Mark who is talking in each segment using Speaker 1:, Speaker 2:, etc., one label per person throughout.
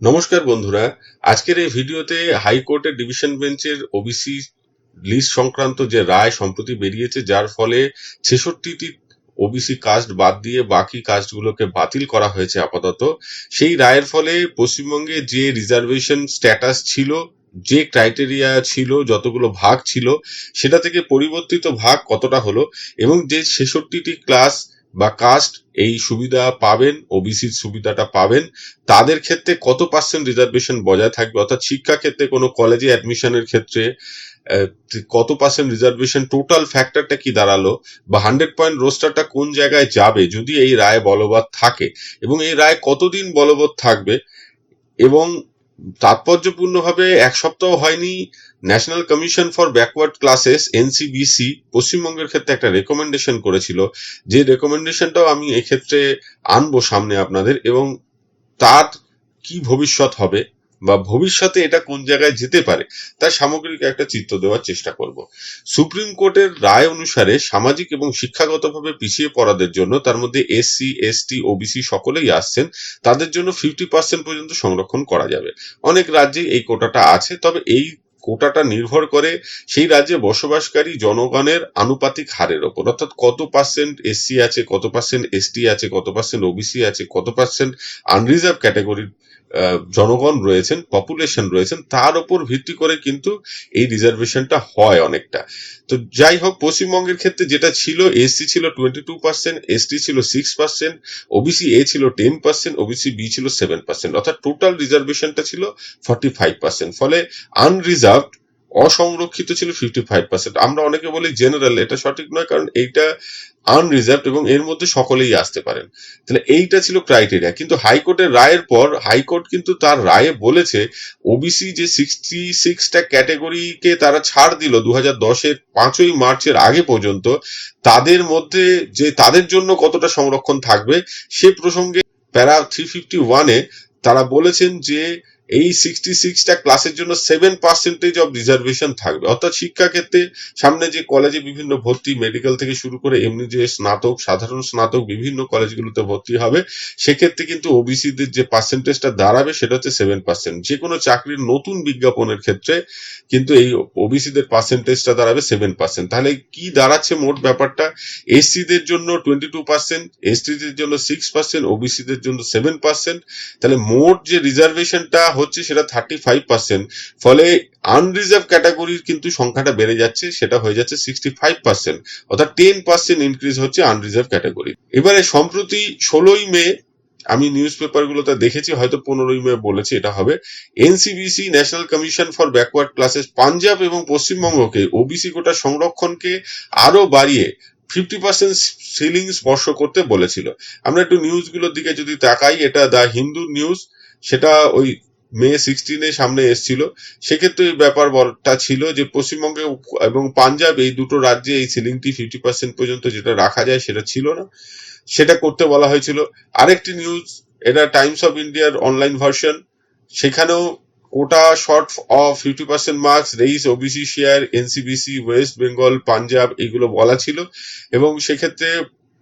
Speaker 1: নমস্কার বন্ধুরা। আজকের এই ভিডিওতে হাইকোর্টের ডিভিশন বেঞ্চের ওবিসি লিস্ট সংক্রান্ত যে রায় সম্প্রতি বেরিয়েছে, যার ফলে ছেষট্টিটি ওবিসি কাস্ট বাদ দিয়ে বাকি কাস্টগুলোকে বাতিল করা হয়েছে আপাতত। সেই রায়ের ফলে পশ্চিমবঙ্গে যে রিজার্ভেশন স্ট্যাটাস ছিল, যে ক্রাইটেরিয়া ছিল, যতগুলো ভাগ ছিল, সেটা থেকে পরিবর্তিত ভাগ কতটা হলো এবং যে ছেষট্টিটি ক্লাস বা কাস্ট এই সুবিধা পাবেন ওবিসির সুবিধাটা পাবেন, তাদের ক্ষেত্রে কত পার্সেন্ট রিজার্ভেশন বজায় থাকবে? অর্থাৎ শিক্ষা ক্ষেত্রে কোনো কলেজে অ্যাডমিশনের ক্ষেত্রে কত পার্সেন্ট রিজার্ভেশন টোটাল ফ্যাক্টরটা কি দাঁড়াল? বা হান্ড্রেড পয়েন্ট রোস্টারটা কোন জায়গায় যাবে? যদি এই রায় বলবৎ থাকে এবং এই রায় কতদিন বলবৎ থাকবে এবং তাৎপর্যপূর্ণভাবে এক সপ্তাহ হয়নি national commission for backward classes NCBC পশ্চিমবঙ্গের ক্ষেত্রে একটা রেকমেন্ডেশন করেছিল। যে রেকমেন্ডেশনটাও আমি এক্ষেত্রে আনব সামনে আপনাদের এবং তার কি ভবিষ্যৎ হবে বা ভবিষ্যতে এটা কোন জায়গায় যেতে পারে, তার সামগ্রিক একটা চিত্র দেওয়ার চেষ্টা করব। সুপ্রিম কোর্টের রায় অনুসারে সামাজিক এবং শিক্ষাগতভাবে পিছিয়ে পড়াদের জন্য তার মধ্যে এসসি এসটি ওবিসি সকলেই আসছেন, তাদের জন্য ফিফটি পার্সেন্ট পর্যন্ত সংরক্ষণ করা যাবে। অনেক রাজ্যে এই কোটাটা আছে, তবে এই কোটাটা নির্ভর করে সেই রাজ্যে বসবাসকারী জনগণের আনুপাতিক হারের ওপর। অর্থাৎ কত পার্সেন্ট এসসি আছে, কত পার্সেন্ট এসটি আছে, কত পার্সেন্ট ওবিসি আছে, কত পার্সেন্ট আনরিজার্ভ ক্যাটাগরির জনগণ রয়েছেন পপুলেশন রয়েছেন, তার উপর ভিত্তি করে কিন্তু এই রিজার্ভেশনটা হয় অনেকটা। তো যাই হোক, পশ্চিমবঙ্গের ক্ষেত্রে যেটা ছিল এসসি ছিল টোয়েন্টি টু পার্সেন্ট এসটি ছিল সিক্স পার্সেন্ট ওবিসি এ ছিল টেন পার্সেন্ট ওবিসি বি ছিল সেভেন পার্সেন্ট অর্থাৎ টোটাল রিজার্ভেশনটা ছিল ফর্টি ফাইভ পার্সেন্ট ফলে আনরিজার্ভড অসংরক্ষিত ছিল ফিফটি ফাইভ পার্সেন্ট আমরা অনেকে বলি জেনারেল এটা সঠিক নয়, কারণ এইটা আনরিজার্ভড এবং এর মধ্যে সকলেই আসতে পারেন। তাহলে এইটা ছিল ক্রাইটেরিয়া কিন্তু হাইকোর্টের রায়ের পর, হাইকোর্ট কিন্তু তার রায়ে বলেছে ওবিসি যে সিক্সটি সিক্সটা ক্যাটাগরিকে তারা ছাড় দিল দু হাজার দশের পাঁচই মার্চের আগে পর্যন্ত, তাদের মধ্যে যে তাদের জন্য কতটা সংরক্ষণ থাকবে সে প্রসঙ্গে প্যারা থ্রি ফিফটি ওয়ানে তারা বলেছেন যে এই সিক্সটি সিক্সটা ক্লাসের জন্য সেভেন পার্সেন্টেজ অফ রিজার্ভেশন থাকবে। অর্থাৎ শিক্ষা ক্ষেত্রে সামনে যে কলেজে বিভিন্ন ভর্তি মেডিকেল থেকে শুরু করে এমনি যে স্নাতক, সাধারণ স্নাতক বিভিন্ন কলেজগুলোতে ভর্তি হবে, সেক্ষেত্রে কিন্তু ওবিসিদের যে পার্সেন্টেজটা দাঁড়াবে সেটা হচ্ছে সেভেন পার্সেন্ট যে কোনো চাকরির নতুন বিজ্ঞাপনের ক্ষেত্রে কিন্তু এই ওবিসিদের পার্সেন্টেজটা দাঁড়াবে সেভেন পার্সেন্ট তাহলে কি দাঁড়াচ্ছে মোট ব্যাপারটা? এসসিদের জন্য টোয়েন্টি টু পার্সেন্ট এসটিদের জন্য সিক্স পার্সেন্ট ওবিসিদের জন্য সেভেন পার্সেন্ট তাহলে মোট যে রিজার্ভেশনটা হচ্ছে সেটা থার্টি ফাইভ পার্সেন্ট ফলে আনরিজার্ভ ক্যাটাগরির কিন্তু সংখ্যাটা বেড়ে যাচ্ছে, সেটা হয়ে যাচ্ছে সিক্সটি ফাইভ পার্সেন্ট অর্থাৎ টেন পার্সেন্ট ইনক্রিজ হচ্ছে আনরিজার্ভ ক্যাটাগরি এবারে সম্প্রতি ষোলোই মে, আমি নিউজ পেপারগুলোতে দেখেছি, হয়তো পনেরোই মে বলেছি এটা হবে NCBC national commission for backward classes Punjab এবং পশ্চিমবঙ্গকে ওবিসি কোটা সংরক্ষণকে আরও বাড়িয়ে ফিফটি পার্সেন্ট সিলিং স্পর্শ করতে বলেছিল। আমরা একটু নিউজগুলোর দিকে যদি তাকাই, এটা দ্য হিন্দু নিউজ সেটা ওই মে সিক্সটিনে সামনে এসেছিল। সেক্ষেত্রে ব্যাপারটা ছিল যে, পশ্চিমবঙ্গে এবং পাঞ্জাব এই দুটো রাজ্যে এই সিলিংটি ফিফটি পার্সেন্ট পর্যন্ত যেটা রাখা যায় সেটা ছিল না। সেটা করতে বলা হয়েছিল। আরেকটি নিউজ এটা টাইমস অফ ইন্ডিয়ার অনলাইন ভার্সন সেখানেও quota short of fifty percent marks raise OBC share NCBC West Bengal Punjab এগুলো বলা ছিল। এবং সেক্ষেত্রে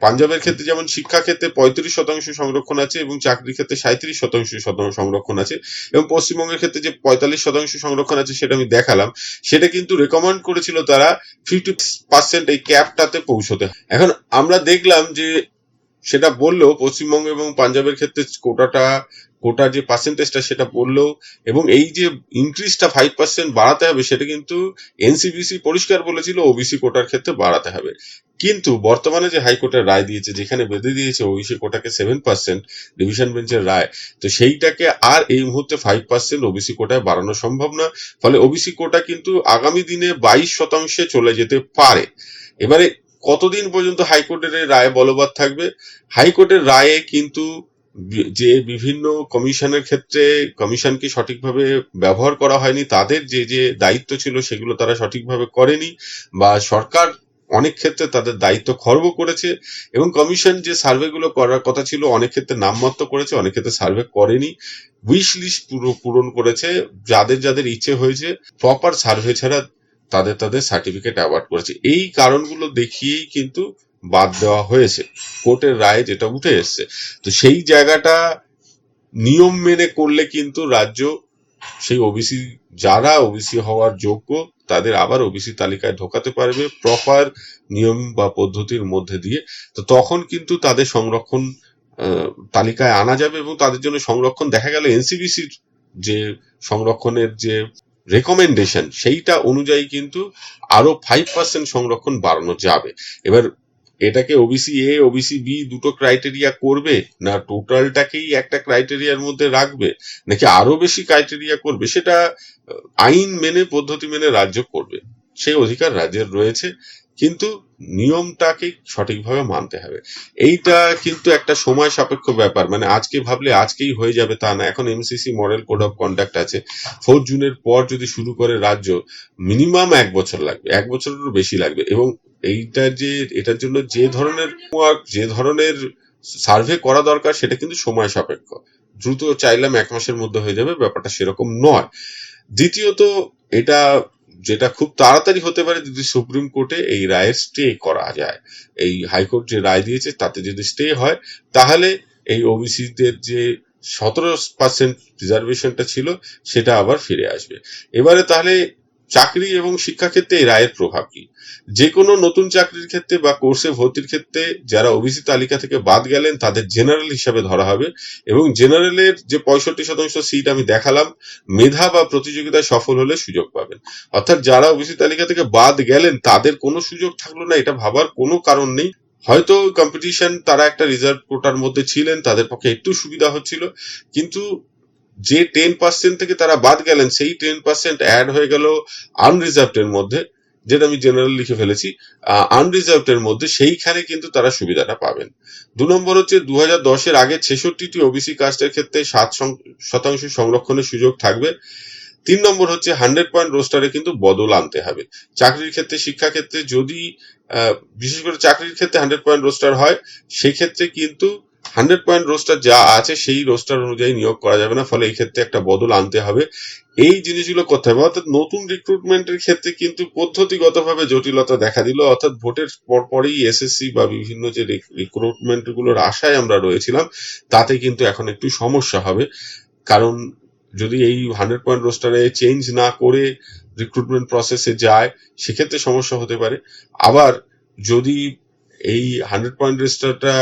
Speaker 1: পাঞ্জাবের ক্ষেত্রে যেমন শিক্ষা ক্ষেত্রে পঁয়ত্রিশ শতাংশ সংরক্ষণ আছে এবং চাকরির ক্ষেত্রে সাঁত্রিশ শতাংশ সংরক্ষণ আছে। এবং পশ্চিমবঙ্গের ক্ষেত্রে যে পঁয়তাল্লিশ শতাংশ সংরক্ষণ আছে সেটা আমি দেখালাম, সেটা কিন্তু রেকমেন্ড করেছিল তারা ফিফটি পার্সেন্ট এই ক্যাপটাতে পৌঁছতে। এখন আমরা দেখলাম যে সেটা বলল পশ্চিমবঙ্গ এবং পাঞ্জাবের ক্ষেত্রে কোটাটা কোটার যে পার্সেন্টেজটা সেটা বললেও এবং এই যে ইনক্রিজটা ফাইভ পার্সেন্ট বাড়াতে হবে সেটা কিন্তু এনসিবিসি পরিষ্কার বলেছিল ওবিসি কোটার ক্ষেত্রে বাড়াতে হবে। কিন্তু বর্তমানে যে হাইকোর্টের রায় দিয়েছে, যেখানে বেঁধে দিয়েছে ওবিসি কোটাকে সেভেন পার্সেন্ট ডিভিশন বেঞ্চের রায়, তো সেইটাকে আর এই মুহূর্তে ফাইভ পার্সেন্ট ওবিসি কোটায় বাড়ানো সম্ভব না ফলে ওবিসি কোটা কিন্তু আগামী দিনে বাইশ শতাংশে চলে যেতে পারে। এবারে কতদিন পর্যন্ত হাইকোর্টের রায় বলবৎ থাকবে? হাইকোর্টের রায়ে কিন্তু যে বিভিন্ন কমিশনের ক্ষেত্রে কমিশনকে সঠিকভাবে ব্যবহার করা হয়নি, তাদের যে যে দায়িত্ব ছিল সেগুলো তারা সঠিকভাবে করেনি বা সরকার অনেক ক্ষেত্রে তাদের দায়িত্ব খর্ব করেছে এবং কমিশন যে সার্ভেগুলো করার কথা ছিল অনেক ক্ষেত্রে নামমাত্র করেছে, অনেক ক্ষেত্রে সার্ভে করেনি। উইশ লিস্ট পুরো, পূরণ করেছে, যাদের যাদের ইচ্ছে হয়েছে প্রপার সার্ভে ছাড়া তাদের তাদের সার্টিফিকেট অ্যাওয়ার্ড করেছে। এই কারণগুলো দেখিয়েই কিন্তু বাদ দেওয়া হয়েছে। কোর্টের রায়ে যেটা উঠে এসছে। তো সেই জায়গাটা নিয়ম মেনে করলে কিন্তু রাজ্য সেই ওবিসি যারা ওবিসি হওয়ার যোগ্য, তাদের আবার ওবিসি তালিকায় ঢোকাতে পারবে প্রপার নিয়ম বা পদ্ধতির মধ্যে দিয়ে। তো তখন কিন্তু তাদের সংরক্ষণ তালিকায় আনা যাবে এবং তাদের জন্য সংরক্ষণ। দেখা গেল এনসিবিসির যে সংরক্ষণের যে রেকমেন্ডেশন সেইটা অনুযায়ী কিন্তু আরও ফাইভ পার্সেন্ট সংরক্ষণ বাড়ানো যাবে। এবার এটাকে ওবিসি এ ওবিসি বি দুটো ক্রাইটেরিয়া করবে না টোটালটাকেই একটা ক্রাইটেরিয়ার মধ্যে রাখবে নাকি আরও বেশি ক্রাইটেরিয়া করবে? সেটা আইন মেনে, পদ্ধতি মেনে রাজ্য করবে। সেই অধিকার রাজ্যের রয়েছে। কিন্তু নিয়মটাকে সঠিকভাবে মানতে হবে। এইটা কিন্তু একটা সময় সাপেক্ষ ব্যাপার। মানে আজকে ভাবলে আজকেই হয়ে যাবে তা না। এখন MCC model code of conduct আছে। ফোর জুনের পর যদি শুরু করে রাজ্য মিনিমাম এক বছর লাগবে। এক বছরেরও বেশি লাগবে। এবং এইটা যে এটার জন্য যে ধরনের work, যে ধরনের সার্ভে করা দরকার সেটা কিন্তু সময় সাপেক্ষ। দ্রুত চাইলাম এক মাসের মধ্যে হয়ে যাবে। ব্যাপারটা সেরকম নয়। দ্বিতীয়ত এটা যেটা খুব তাড়াতাড়ি হতে পারে যদি সুপ্রিম কোর্টে এই রায়ের স্টে করা যায়। এই হাইকোর্ট যে রায় দিয়েছে, তাতে যদি স্টে হয়, তাহলে এই ওবিসিদের যে সতেরো পার্সেন্ট রিজার্ভেশনটা ছিল, সেটা আবার ফিরে আসবে। এবারে তাহলে চাকরি এবং শিক্ষাক্ষেত্রে এই রায়ের প্রভাব কি? যে কোনো নতুন চাকরির ক্ষেত্রে বা কোর্সে ভর্তির ক্ষেত্রে যারা ওবিসি তালিকা থেকে বাদ গেলেন, তাদের জেনারেল হিসাবে ধরা হবে এবং জেনারেলের যে পঁয়ষট্টি শতাংশ সিট আমি দেখালাম, মেধা বা প্রতিযোগিতায় সফল হলে সুযোগ পাবেন। অর্থাৎ যারা ওবিসি তালিকা থেকে বাদ গেলেন, তাদের কোনো সুযোগ থাকল না, এটা ভাবার কোনো কারণ নেই। হয়তো কম্পিটিশন তারা একটা রিজার্ভ কোটার মধ্যে ছিলেন, তাদের পক্ষে একটু সুবিধা হচ্ছিল, কিন্তু যে টেন পার্সেন্ট থেকে তারা বাদ গেলেন, সেই টেন পার্সেন্ট অ্যাড হয়ে গেল আনরিজার্ভড এর মধ্যে, যেটা আমি জেনারেল লিখে ফেলেছি। আনরিজার্ভড এর মধ্যে সেইখানে কিন্তু তারা সুবিধাটা পাবেন। দু নম্বর হচ্ছে দু হাজার দশের আগে ছেষট্টিটি ওবিসি কাস্টের ক্ষেত্রে সাত শতাংশ সংরক্ষণের সুযোগ থাকবে। তিন নম্বর হচ্ছে হান্ড্রেড পয়েন্ট রোস্টারে কিন্তু বদল আনতে হবে। চাকরির ক্ষেত্রে শিক্ষা ক্ষেত্রে যদি বিশেষ করে চাকরির ক্ষেত্রে হান্ড্রেড পয়েন্ট রোস্টার হয়, সেক্ষেত্রে কিন্তু হান্ড্রেড পয়েন্ট রোস্টার যা আছে সেই রোস্টার অনুযায়ী নিয়োগ করা যাবে না, ফলে এই ক্ষেত্রে একটা বদল আনতে হবে। এই জিনিসগুলো করতে হবে। অর্থাৎ নতুন রিক্রুটমেন্টের ক্ষেত্রে কিন্তু পদ্ধতিগতভাবে জটিলতা দেখা দিল। অর্থাৎ ভোটের পরপরই এসএসসি বা বিভিন্ন যে রিক্রুটমেন্টগুলোর আশায় আমরা রয়েছিলাম, তাতে কিন্তু এখন একটু সমস্যা হবে। কারণ যদি এই হান্ড্রেড পয়েন্ট রোস্টারে চেঞ্জ না করে রিক্রুটমেন্ট প্রসেসে যায়, সেক্ষেত্রে সমস্যা হতে পারে। আবার যদি এই হান্ড্রেড পয়েন্ট রোস্টারটা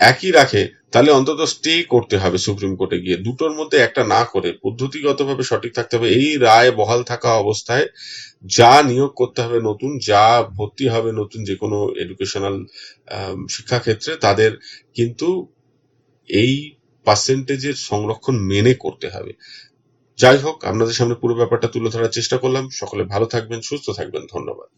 Speaker 1: একই রাখে, তাহলে অন্তত স্টে করতে হবে সুপ্রিম কোর্টে গিয়ে। দুটোর মধ্যে একটা না করে, পদ্ধতিগতভাবে সঠিক থাকতে হবে। এই রায় বহাল থাকা অবস্থায় যা নিয়োগ করতে হবে নতুন, যা ভর্তি হবে নতুন যে কোনো এডুকেশনাল শিক্ষাক্ষেত্রে, তাদের কিন্তু এই পার্সেন্টেজের সংরক্ষণ মেনে করতে হবে। যাই হোক, আপনাদের সামনে পুরো ব্যাপারটা তুলে ধরার চেষ্টা করলাম। সকলে ভালো থাকবেন, সুস্থ থাকবেন। ধন্যবাদ।